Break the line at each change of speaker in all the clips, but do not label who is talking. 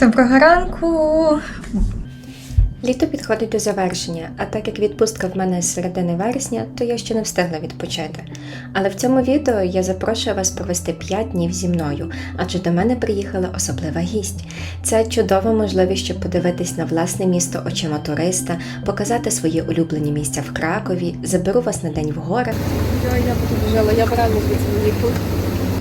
Доброго ранку.
Літо підходить до завершення, а так як відпустка в мене з середини вересня, то я ще не встигла відпочити. Але в цьому відео я запрошую вас провести 5 днів зі мною, адже до мене приїхала особлива гість. Це чудова можливість, щоб подивитись на власне місто очима туриста, показати свої улюблені місця в Кракові, заберу вас на день в горах
Я, я буду жила, я брала звідси віку.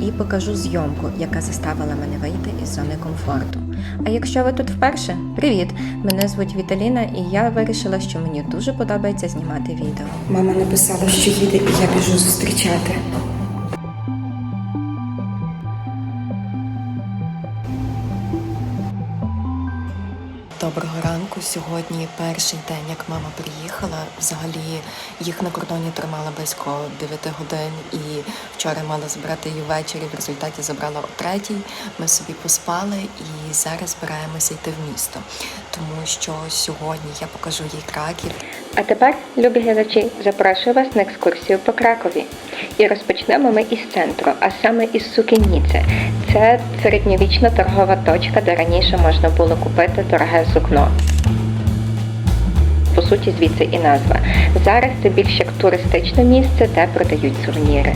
І покажу зйомку, яка заставила мене вийти із зони комфорту. А якщо ви тут вперше, привіт! Мене звуть Віталіна, і я вирішила, що мені дуже подобається знімати відео.
Мама написала, що їде, і я біжу зустрічати.
Сьогодні перший день, як мама приїхала. Взагалі їх на кордоні тримала близько 9 годин, і вчора мала забрати її ввечері. В результаті забрала о третій. Ми собі поспали і зараз збираємося йти в місто, тому що сьогодні я покажу їй краків.
А тепер, любі глядачі, запрошую вас на екскурсію по Кракові. І розпочнемо ми із центру, а саме із Сукенніце. Це середньовічна торгова точка, де раніше можна було купити дороге сукно. Суті, звідси і назва. Зараз це більш як туристичне місце, де продають сувеніри.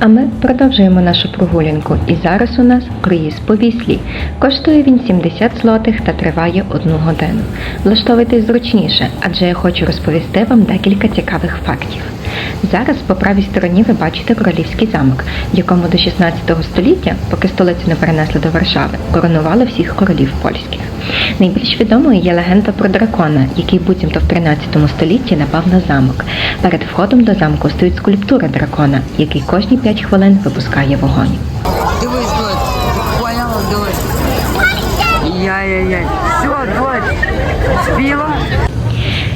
А ми продовжуємо нашу прогулянку. І зараз у нас круїз по віслі. Коштує він 70 злотих та триває одну годину. Влаштовуйтесь зручніше, адже я хочу розповісти вам декілька цікавих фактів. Зараз по правій стороні ви бачите королівський замок, в якому до 16 століття, поки столицю не перенесли до Варшави, коронували всіх королів польських. Найбільш відомою є легенда про дракона, який буцімто в 13 столітті напав на замок. Перед входом до замку стоїть скульптура дракона, який кожні 5 хвилин випускає вогонь.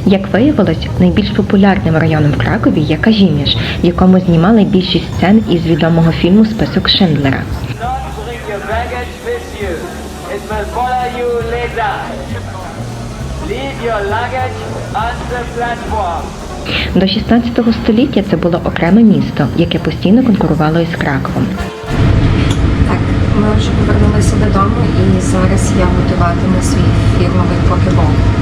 Як виявилось, найбільш популярним районом в Кракові є Кажіміш, в якому знімали більшість сцен із відомого фільму Список Шиндлера. До 16 століття це було окреме місто, яке постійно конкурувало із Краковом.
Так, ми вже повернулися додому, і зараз я готуватиму свій фірмовий покебол.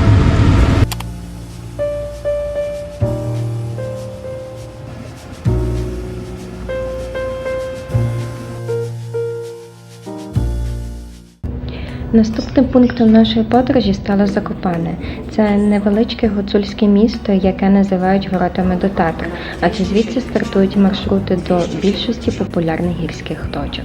Наступним пунктом нашої подорожі стало Закопане. Це невеличке гуцульське місто, яке називають воротами до Татр, адже звідси стартують маршрути до більшості популярних гірських точок.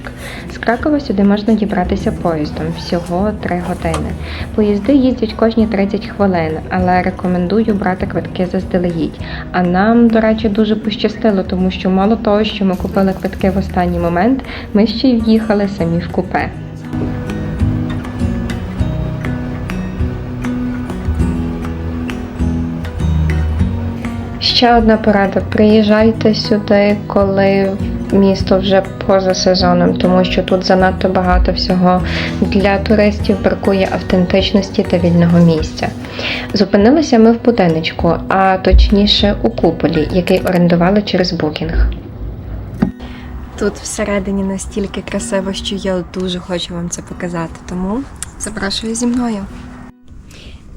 З Кракова сюди можна дібратися поїздом всього 3 години. Поїзди їздять кожні 30 хвилин, але рекомендую брати квитки заздалегідь. А нам, до речі, дуже пощастило, тому що мало того, що ми купили квитки в останній момент, ми ще й в'їхали самі в купе. Ще одна порада: приїжджайте сюди, коли місто вже поза сезоном, тому що тут занадто багато всього для туристів бракує автентичності та вільного місця. Зупинилися ми в будиночку, а точніше у куполі, який орендували через букінг.
Тут всередині настільки красиво, що я дуже хочу вам це показати, тому запрошую зі мною.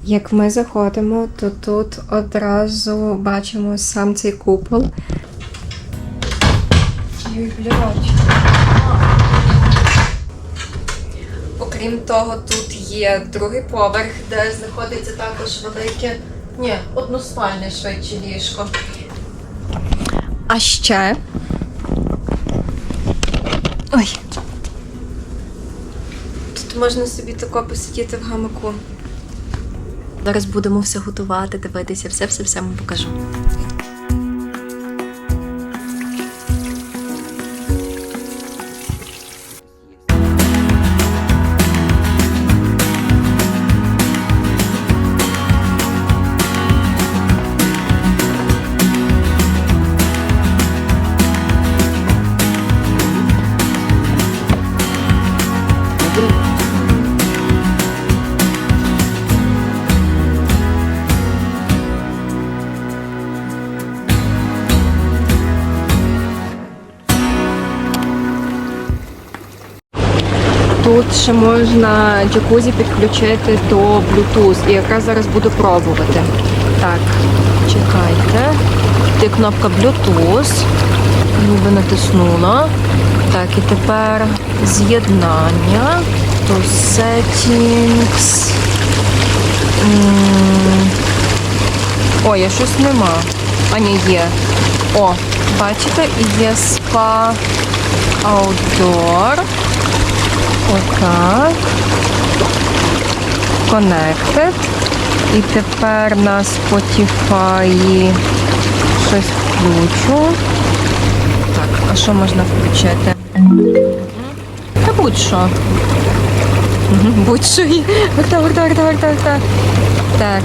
Як ми заходимо, то тут одразу бачимо сам цей купол. Блядь. Окрім того, тут є другий поверх, де знаходиться також велике, ні, односпальне швидше ліжко. А ще Ой. Тут можна собі тако посидіти в гамаку. Зараз будемо все готувати, дивитися, все-все-все вам покажу.
Тут ще можна джакузі підключити до Bluetooth. І якраз зараз буду пробувати. Так, чекайте. Є кнопка Bluetooth. Ніби натиснула. Так, і тепер з'єднання. То settings. Ой, а щось нема. А ні, є. О, бачите, є спа Outdoor. Отак. Connected. І тепер на Spotify щось включу. Так, а що можна включити? Та будь-що. Будь-що. Верта, верта, верта, верта, верта. Так.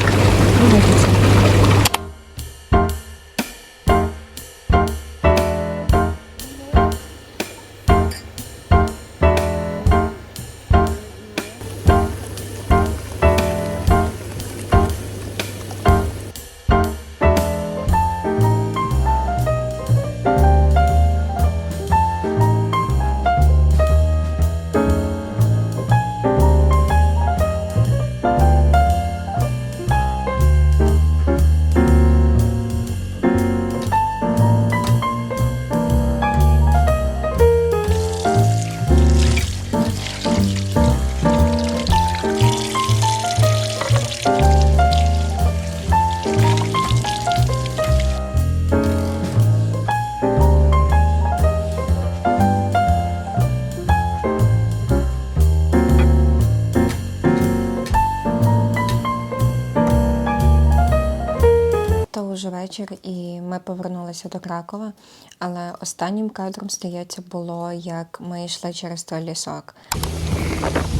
Вечір, і ми повернулися до Кракова. Але останнім кадром, здається, було як ми йшли через той лісок.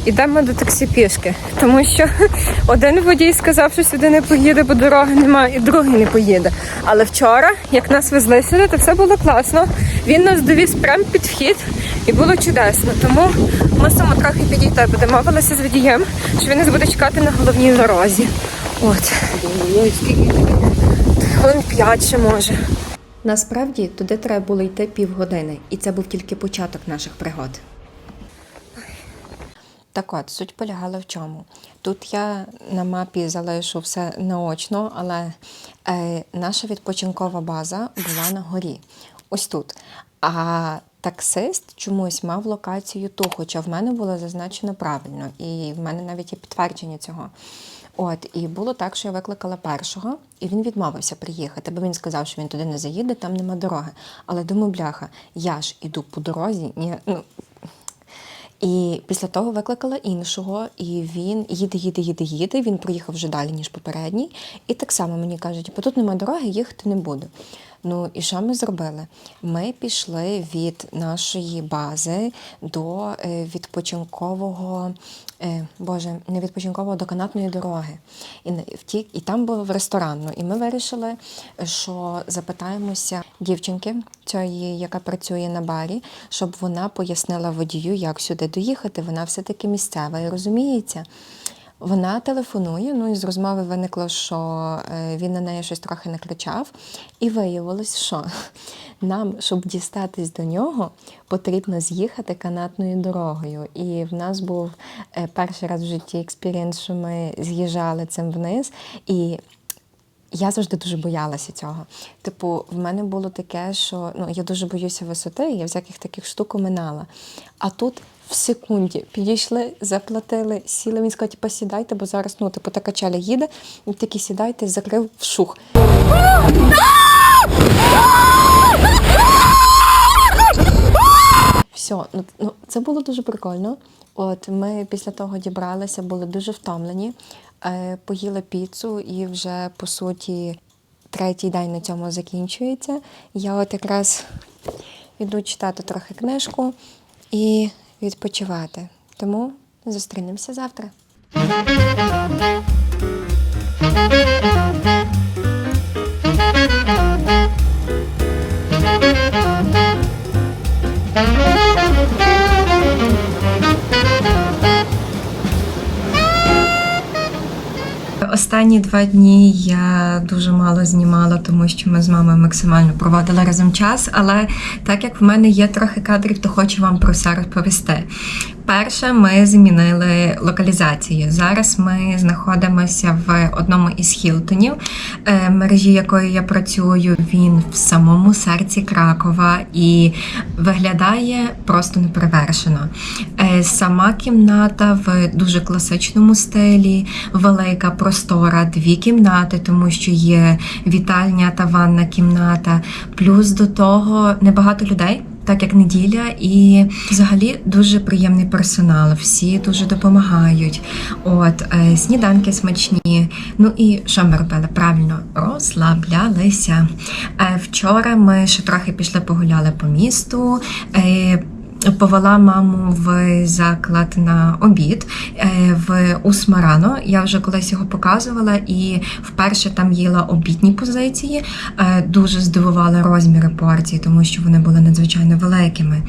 Ідемо до таксі пішки, тому що один водій сказав, що сюди не поїде, бо дороги немає, і другий не поїде. Але вчора, як нас везли сюди, то все було класно. Він нас довіз прямо під вхід і було чудесно. Тому мусимо трохи підійти, бо домовилися з водієм, що він нас буде чекати на головній дорозі. От. Хвилин п'ять ще може.
Насправді туди треба було йти півгодини, і це був тільки початок наших пригод.
Так от, суть полягала в чому. Тут я на мапі залишу все наочно, але е, наша відпочинкова база була на горі. Ось тут. А таксист чомусь мав локацію ту, хоча в мене було зазначено правильно, і в мене навіть є підтвердження цього. От, і було так, що я викликала першого, і він відмовився приїхати, бо він сказав, що він туди не заїде, там нема дороги. Але думаю, бляха, я ж іду по дорозі, ні, ну, і після того викликала іншого, і він їде, їде, їде, їде. Він проїхав вже далі, ніж попередній. І так само мені кажуть, бо тут немає дороги, їхати не буду. Ну і що ми зробили? Ми пішли від нашої бази до е, відпочинкового, е, боже, не відпочинкового до канатної дороги. І, і там було в ресторанну. І ми вирішили, що запитаємося дівчинки, цієї, яка працює на барі, щоб вона пояснила водію, як сюди доїхати. Вона все-таки місцева і розуміється. Вона телефонує, ну і з розмови виникло, що е, він на неї щось трохи накричав. І виявилось, що нам, щоб дістатись до нього, потрібно з'їхати канатною дорогою. І в нас був е, перший раз в житті експірієнс, що ми з'їжджали цим вниз. І я завжди дуже боялася цього. Типу, в мене було таке, що ну, я дуже боюся висоти, я всяких таких штук оминала. А тут в секунді підійшли, заплатили, сіли. Він сказав, типу, сідайте, бо зараз ну, типу, та качеля їде, і такі сідайте, закрив вшух. Все, ну, ну це було дуже прикольно. От ми після того дібралися, були дуже втомлені, е, поїли піцу і вже по суті третій день на цьому закінчується. Я от якраз іду читати трохи книжку і відпочивати. Тому зустрінемося завтра. Останні два дні я дуже мало знімала, тому що ми з мамою максимально проводили разом час. Але так як в мене є трохи кадрів, то хочу вам про все розповісти. Вперше ми змінили локалізацію. Зараз ми знаходимося в одному із Хілтонів, е, мережі якої я працюю. Він в самому серці Кракова і виглядає просто неперевершено. Е, Сама кімната в дуже класичному стилі, велика простора, дві кімнати, тому що є вітальня та ванна кімната. Плюс до того небагато людей. Так як неділя, і взагалі дуже приємний персонал. Всі дуже допомагають. От е, сніданки смачні. Ну і що ми робили? Правильно розслаблялися. Е, вчора ми ще трохи пішли погуляли по місту. Е, Повела маму в заклад на обід е, в Усмарано. Я вже колись його показувала, і вперше там їла обідні позиції. Е, Дуже здивували розміри порцій, тому що вони були надзвичайно великими.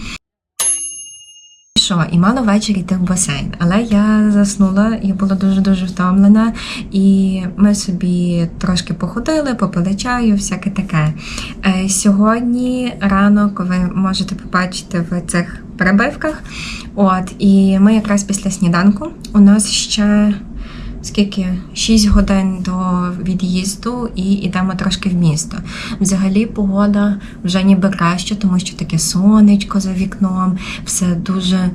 Що, і мала ввечері йти в басейн, але я заснула, я була дуже дуже втомлена, і ми собі трошки походили, попили чаю, всяке таке. Е, Сьогодні ранок ви можете побачити в цих перебивках. От, і ми якраз після сніданку. У нас ще скільки? 6 годин до від'їзду і йдемо трошки в місто. Взагалі погода вже ніби краще, тому що таке сонечко за вікном, все дуже.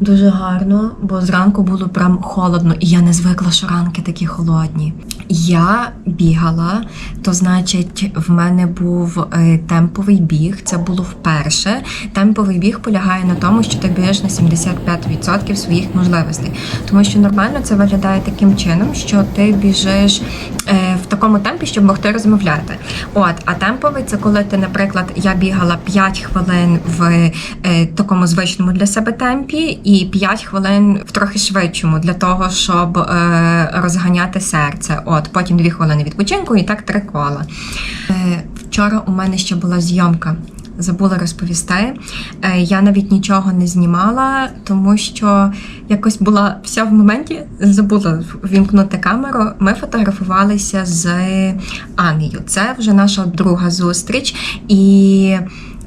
Дуже гарно, бо зранку було прям холодно, і я не звикла, що ранки такі холодні. Я бігала, то значить, в мене був е, темповий біг. Це було вперше. Темповий біг полягає на тому, що ти біжиш на 75% своїх можливостей. Тому що нормально це виглядає таким чином, що ти біжиш е, в такому темпі, щоб могти розмовляти. От, а темповий це коли ти, наприклад, я бігала 5 хвилин в е, такому звичному для себе темпі, і 5 хвилин в трохи швидшому для того, щоб е, розганяти серце. От, потім 2 хвилини відпочинку і так три кола. Е, вчора у мене ще була зйомка. Забула розповісти. Е, Я навіть нічого не знімала, тому що якось була вся в моменті, забула вімкнути камеру. Ми фотографувалися з Анею. Це вже наша друга зустріч. І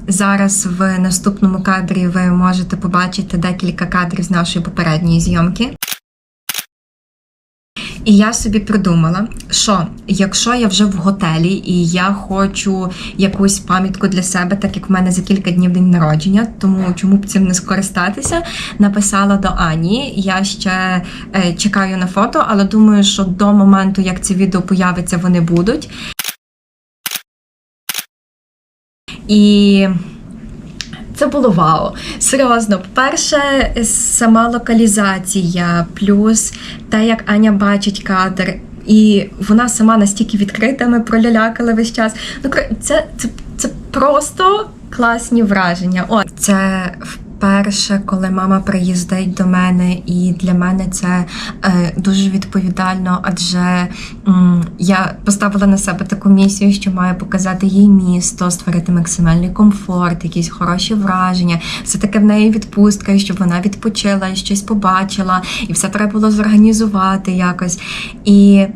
зараз в наступному кадрі ви можете побачити декілька кадрів з нашої попередньої зйомки. І я собі придумала, що якщо я вже в готелі і я хочу якусь пам'ятку для себе, так як в мене за кілька днів день народження, тому чому б цим не скористатися, написала до Ані. Я ще е, чекаю на фото, але думаю, що до моменту, як це відео появиться, вони будуть. І це було вау. Серйозно, по-перше, сама локалізація, плюс те, як Аня бачить кадр, і вона сама настільки відкрита, ми пролялякали весь час. Ну, це, це, це просто класні враження. О, це вперше, коли мама приїздить до мене, і для мене це е, дуже відповідально, адже я поставила на себе таку місію, що маю показати їй місто, створити максимальний комфорт, якісь хороші враження. Все таки в неї відпустка, щоб вона відпочила і щось побачила, і все треба було зорганізувати якось. І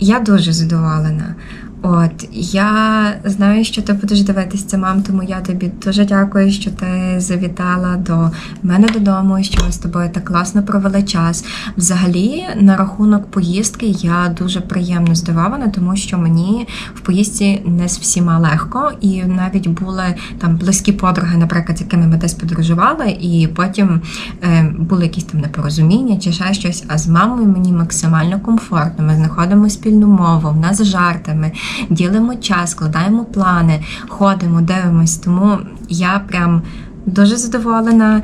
я дуже задоволена. От я знаю, що ти будеш дивитися мам, тому я тобі дуже дякую, що ти завітала до мене додому, що ми з тобою так класно провели час. Взагалі, на рахунок поїздки я дуже приємно здивована, тому що мені в поїздці не з всіма легко, і навіть були там близькі подруги, наприклад, з якими ми десь подорожували, і потім е, були якісь там непорозуміння чи ще щось. А з мамою мені максимально комфортно. Ми знаходимо спільну мову, в нас жарти, ми ділимо час, складаємо плани, ходимо, дивимось. Тому я прям дуже задоволена.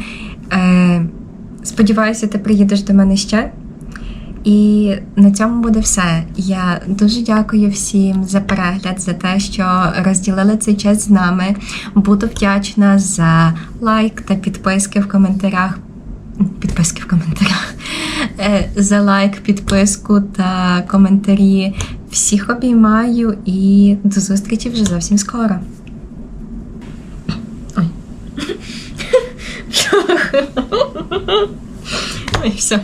Е, сподіваюся, ти приїдеш до мене ще. І на цьому буде все. Я дуже дякую всім за перегляд, за те, що розділили цей час з нами. Буду вдячна за лайк та підписки в коментарях. Підписки в коментарях. Е, За лайк, підписку та коментарі. Всіх обіймаю і до зустрічі вже зовсім скоро. Ой. Ой, все.